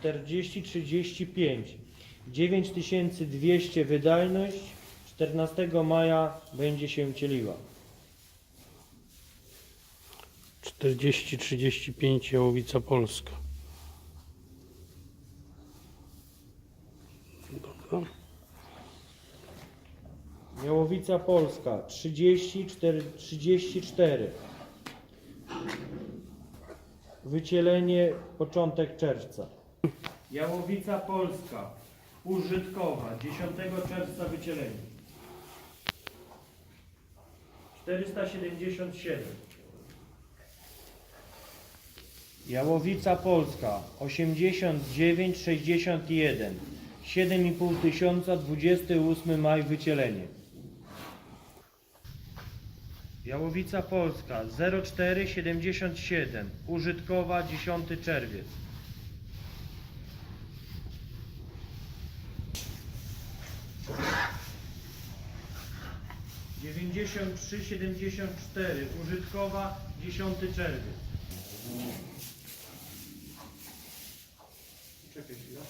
40, 35. 9200 wydajność. 14 maja będzie się cieliła. 40-35 Jałowica Polska. Dobra. Miałowica Polska 34, 34. Wycielenie początek czerwca. Jałowica Polska użytkowa 10 czerwca wycielenie. 477. Jałowica Polska 89 61 7,5 tysiąca 28 maj wycielenie. Jałowica Polska 0477 użytkowa 10 czerwiec. Dziewięćdziesiąt trzy siedemdziesiąt cztery użytkowa 10 czerwiec. Czekaj chwilę.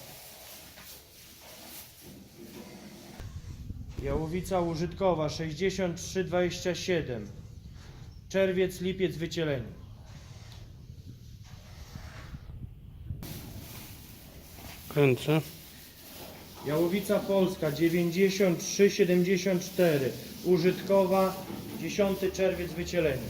Jałowica użytkowa 6327 Czerwiec, lipiec wycielenie Kręcę. Jałowica Polska 9374 Użytkowa 10 czerwiec wycielenie